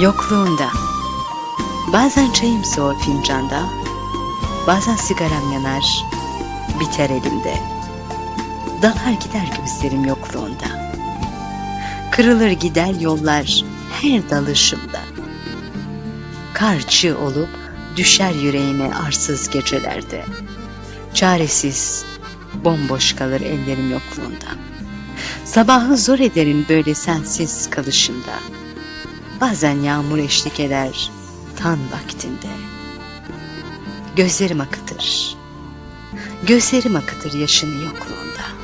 Yokluğunda. Bazen çayım soğur fincanda, bazen sigaram yanar, biter elimde. Dalar gider gözlerim yokluğunda. Kırılır gider yollar her dalışımda. Kar çığ olup düşer yüreğime arsız gecelerde. Çaresiz, bomboş kalır ellerim yokluğunda. Sabahı zor ederim böyle sensiz kalışımda. Bazen yağmur eşlik eder tan vaktinde. Gözlerim akıtır. Gözlerim akıtır yaşını yokluğunda.